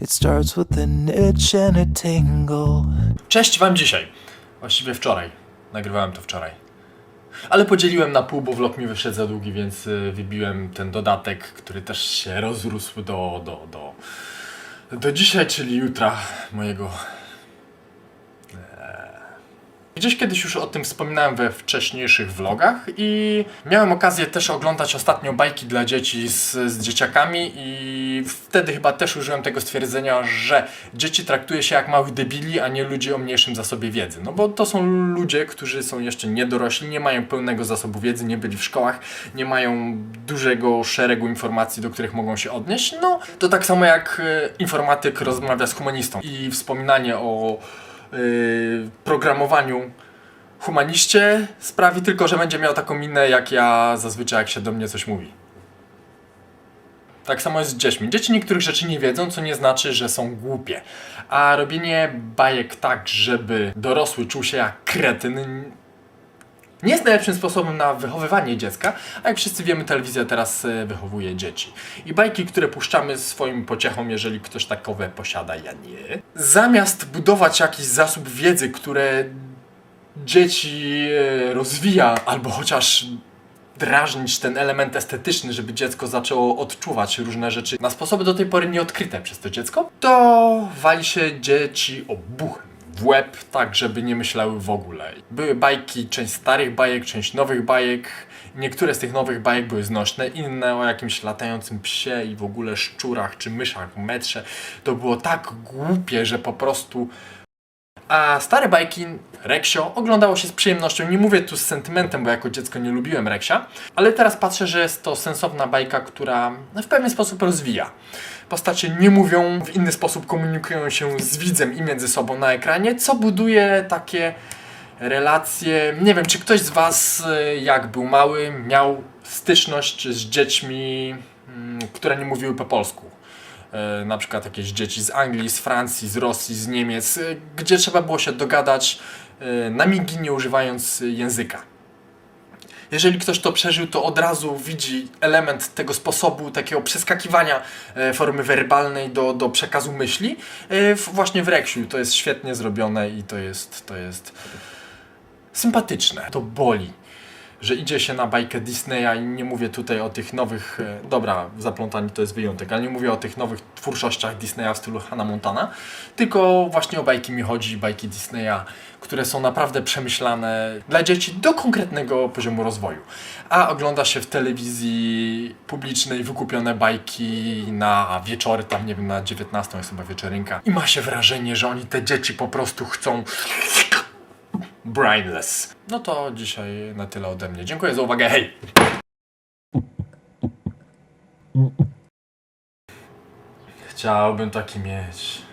It starts with an itch and a tingle. Cześć wam dzisiaj. Właściwie wczoraj. Nagrywałem to wczoraj. Ale podzieliłem na pół, bo vlog mi wyszedł za długi, więc y, wybiłem ten dodatek, który też się rozrósł do, do, do, do dzisiaj, czyli jutra mojego. Gdzieś kiedyś już o tym wspominałem we wcześniejszych vlogach i miałem okazję też oglądać ostatnio bajki dla dzieci z, z dzieciakami i wtedy chyba też użyłem tego stwierdzenia, że dzieci traktuje się jak małych debili, a nie ludzi o mniejszym zasobie wiedzy. No bo to są ludzie, którzy są jeszcze niedorośli, nie mają pełnego zasobu wiedzy, nie byli w szkołach, nie mają dużego szeregu informacji, do których mogą się odnieść. No to tak samo jak e, informatyk rozmawia z humanistą i wspominanie o programowaniu humaniście sprawi tylko, że będzie miał taką minę jak ja zazwyczaj jak się do mnie coś mówi. Tak samo jest z dziećmi. Dzieci niektórych rzeczy nie wiedzą, co nie znaczy, że są głupie. A robienie bajek tak, żeby dorosły czuł się jak kretyn, nie jest najlepszym sposobem na wychowywanie dziecka, a jak wszyscy wiemy, telewizja teraz e, wychowuje dzieci. I bajki, które puszczamy swoim pociechom, jeżeli ktoś takowe posiada, ja nie. Zamiast budować jakiś zasób wiedzy, które dzieci e, rozwija, albo chociaż drażnić ten element estetyczny, żeby dziecko zaczęło odczuwać różne rzeczy na sposoby do tej pory nieodkryte przez to dziecko, to wali się dzieci obuchem w łeb, tak żeby nie myślały w ogóle. Były bajki, część starych bajek, część nowych bajek. Niektóre z tych nowych bajek były znośne, inne o jakimś latającym psie i w ogóle szczurach czy myszach w metrze. To było tak głupie, że po prostu a stare bajki Reksio oglądało się z przyjemnością. Nie mówię tu z sentymentem, bo jako dziecko nie lubiłem Reksia, ale teraz patrzę, że jest to sensowna bajka, która w pewien sposób rozwija. Postacie nie mówią, w inny sposób komunikują się z widzem i między sobą na ekranie, co buduje takie relacje. Nie wiem, czy ktoś z Was, y, jak był mały, miał styczność z dziećmi, mm, które nie mówiły po polsku na przykład jakieś dzieci z Anglii, z Francji, z Rosji, z Niemiec, e, gdzie trzeba było się dogadać e, na migi, nie używając języka. Jeżeli ktoś to przeżył, to od razu widzi element tego sposobu, takiego przeskakiwania e, formy werbalnej do, do przekazu myśli. E, właśnie w Reksiu to jest świetnie zrobione i to jest, to jest sympatyczne. To boli że idzie się na bajkę Disneya i nie mówię tutaj o tych nowych, e, dobra, zaplątani to jest wyjątek, ale nie mówię o tych nowych twórczościach Disneya w stylu Hannah Montana, tylko właśnie o bajki mi chodzi, bajki Disneya, które są naprawdę przemyślane dla dzieci do konkretnego poziomu rozwoju. A ogląda się w telewizji publicznej wykupione bajki na wieczory, tam nie wiem, na 19 jest chyba wieczorynka i ma się wrażenie, że oni te dzieci po prostu chcą brainless. No to dzisiaj na tyle ode mnie. Dziękuję za uwagę. Hej! Chciałbym taki mieć.